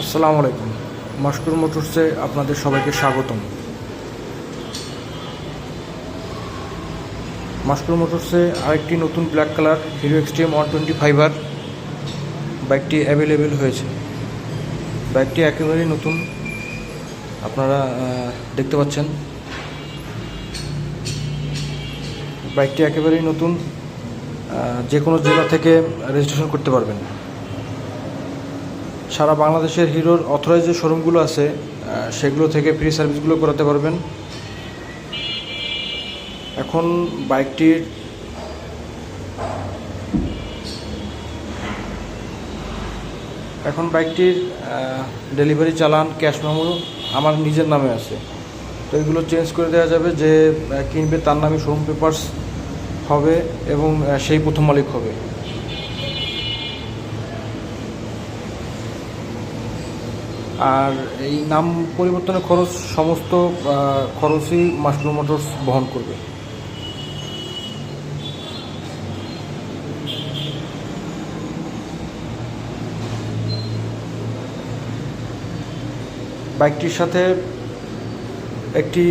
আসসালামু আলাইকুম। মাস্কুর মোটরসে আপনাদের সবাইকে স্বাগতম। মাস্কুর মোটরসে আরেকটি নতুন black colour Hero Xtreme one twenty five R বাইকটি অ্যাভেলেবেল হয়েছে। বাইকটি একেবারেই নতুন, আপনারা দেখতে পাচ্ছেন। বাইকটি একেবারেই নতুন। যে কোনো জেলা থেকে রেজিস্ট্রেশন করতে পারবেন। সারা বাংলাদেশের হিরোর অথরাইজ যে শোরুমগুলো আছে সেগুলো থেকে ফ্রি সার্ভিসগুলো করাতে পারবেন। এখন বাইকটির এখন বাইকটির ডেলিভারি চালান ক্যাশ মেমো আমার নিজের নামে আছে। তো এগুলো চেঞ্জ করে দেওয়া যাবে যে কিনবে তার নামে শোরুম পেপার্স হবে এবং সেই প্রথম মালিক হবে। আর এই নাম পরিবর্তনের খরচ, সমস্ত খরচই মাসরুম মোটরস বহন করবে। বাইকটির সাথে একটি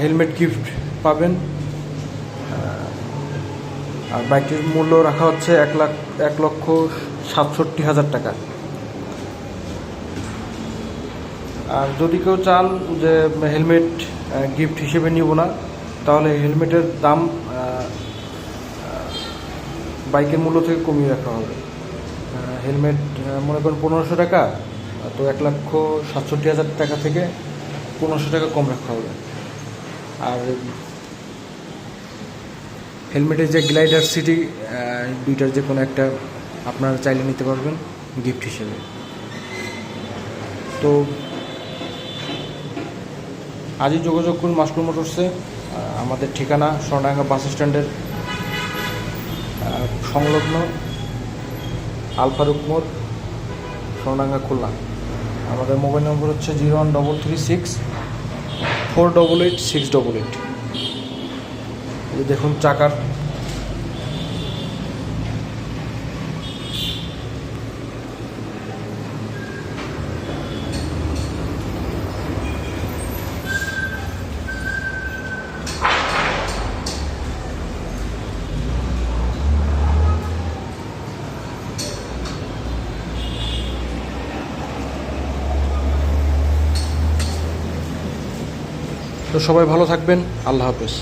হেলমেট গিফট পাবেন। আর বাইকটির মূল্য রাখা হচ্ছে এক লাখ, এক লক্ষ সাতষট্টি হাজার টাকা। আর যদি কেউ চান যে হেলমেট গিফট হিসেবে নিব না, তাহলে হেলমেটের দাম বাইকের মূল্য থেকে কমিয়ে রাখা হবে। হেলমেট মনে করেন পনেরোশো টাকা, তো এক লক্ষ সাতষট্টি হাজার টাকা থেকে পনেরোশো টাকা কম রাখা হবে। আর হেলমেটের যে গ্লাইডার সিটি দুইটার যে কোনো একটা আপনারা চাইলে নিতে পারবেন গিফট হিসেবে। তো আজই যোগাযোগ করুন মাস্কুর মোটরসে আমাদের ঠিকানা স্বর্ণাঙ্গা বাস স্ট্যান্ডের সংলগ্ন আলফারুক মোড়, স্বর্ণাঙ্গা খুলনা। আমাদের মোবাইল নম্বর হচ্ছে zero one double three six, four double eight, six double eight. দেখুন চাকার। তো সবাই ভালো থাকবেন। আল্লাহ হাফেজ।